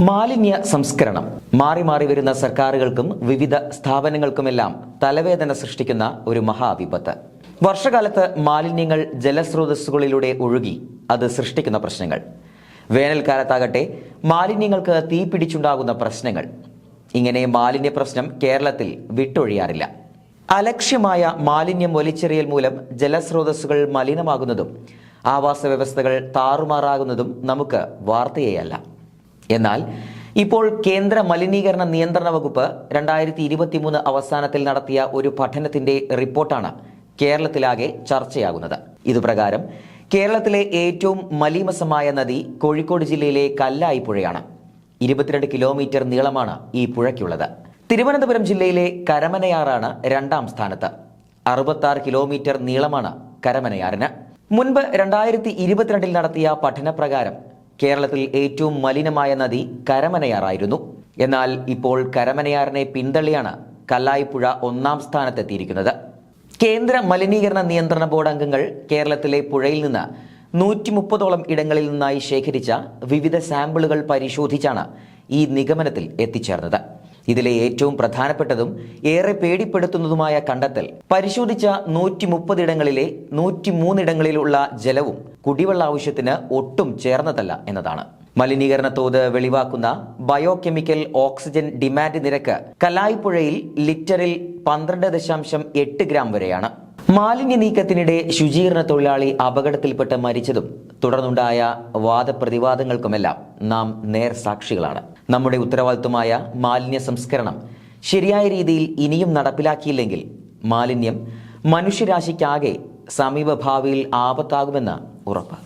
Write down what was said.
മാലിന്യ സംസ്കരണം. മാറി മാറി വരുന്ന സർക്കാരുകൾക്കും വിവിധ സ്ഥാപനങ്ങൾക്കുമെല്ലാം തലവേദന സൃഷ്ടിക്കുന്ന ഒരു മഹാവിപത്ത്. വർഷകാലത്ത് മാലിന്യങ്ങൾ ജലസ്രോതസ്സുകളിലൂടെ ഒഴുകി അത് സൃഷ്ടിക്കുന്ന പ്രശ്നങ്ങൾ. വേനൽക്കാലത്താകട്ടെ മാലിന്യങ്ങൾക്ക് തീ പിടിച്ചുണ്ടാകുന്ന പ്രശ്നങ്ങൾ. ഇങ്ങനെ മാലിന്യ പ്രശ്നം കേരളത്തിൽ വിട്ടൊഴിയാറില്ല. അലക്ഷ്യമായ മാലിന്യം വലിച്ചെറിയൽ മൂലം ജലസ്രോതസ്സുകൾ മലിനമാകുന്നതും ആവാസ വ്യവസ്ഥകൾ താറുമാറാകുന്നതും നമുക്ക് വാർത്തയേയല്ല. എന്നാൽ ഇപ്പോൾ കേന്ദ്ര മലിനീകരണ നിയന്ത്രണ വകുപ്പ് രണ്ടായിരത്തി ഇരുപത്തിമൂന്ന് അവസാനത്തിൽ നടത്തിയ ഒരു പഠനത്തിന്റെ റിപ്പോർട്ടാണ് കേരളത്തിലാകെ ചർച്ചയാകുന്നത്. ഇതുപ്രകാരം കേരളത്തിലെ ഏറ്റവും മലീമസമായ നദി കോഴിക്കോട് ജില്ലയിലെ കല്ലായി പുഴയാണ്. ഇരുപത്തിരണ്ട് കിലോമീറ്റർ നീളമാണ് ഈ പുഴയ്ക്കുള്ളത്. തിരുവനന്തപുരം ജില്ലയിലെ കരമനയാറാണ് രണ്ടാം സ്ഥാനത്ത്. അറുപത്താറ് കിലോമീറ്റർ നീളമാണ് കരമനയാറിന്. മുൻപ് രണ്ടായിരത്തി ഇരുപത്തിരണ്ടിൽ നടത്തിയ പഠനപ്രകാരം കേരളത്തിൽ ഏറ്റവും മലിനമായ നദി കരമനയാറായിരുന്നു. എന്നാൽ ഇപ്പോൾ കരമനയാറിനെ പിന്തള്ളിയാണ് കല്ലായിപ്പുഴ ഒന്നാം സ്ഥാനത്തെത്തിയിരിക്കുന്നത്. കേന്ദ്ര മലിനീകരണ നിയന്ത്രണ ബോർഡ് അംഗങ്ങൾ കേരളത്തിലെ പുഴയിൽ നിന്ന് നൂറ്റി മുപ്പതോളം ഇടങ്ങളിൽ നിന്നായി ശേഖരിച്ച വിവിധ സാമ്പിളുകൾ പരിശോധിച്ചാണ് ഈ നിഗമനത്തിൽ എത്തിച്ചേർന്നത്. ഇതിലെ ഏറ്റവും പ്രധാനപ്പെട്ടതും ഏറെ പേടിപ്പെടുത്തുന്നതുമായ കണ്ടെത്തൽ. പരിശോധിച്ച നൂറ്റി മുപ്പതിടങ്ങളിലെ നൂറ്റി മൂന്നിടങ്ങളിലുള്ള ജലവും കുടിവെള്ള ആവശ്യത്തിന് ഒട്ടും ചേർന്നതല്ല എന്നതാണ്. മലിനീകരണ തോത് വെളിവാക്കുന്ന ബയോകെമിക്കൽ ഓക്സിജൻ ഡിമാൻഡ് നിരക്ക് കലായിപ്പുഴയിൽ ലിറ്ററിൽ പന്ത്രണ്ട് ദശാംശം എട്ട് ഗ്രാം വരെയാണ്. മാലിന്യ നീക്കത്തിനിടെ ശുചീകരണ തൊഴിലാളി അപകടത്തിൽപ്പെട്ട് മരിച്ചതും തുടർന്നുണ്ടായ വാദപ്രതിവാദങ്ങൾക്കുമെല്ലാം നാം നേർ സാക്ഷികളാണ്. നമ്മുടെ ഉത്തരവാദിത്വമായ മാലിന്യ സംസ്കരണം ശരിയായ രീതിയിൽ ഇനിയും നടപ്പിലാക്കിയില്ലെങ്കിൽ മാലിന്യം മനുഷ്യരാശിക്കാകെ സമീപഭാവിയിൽ ആപത്താകുമെന്ന് ഉറപ്പ്.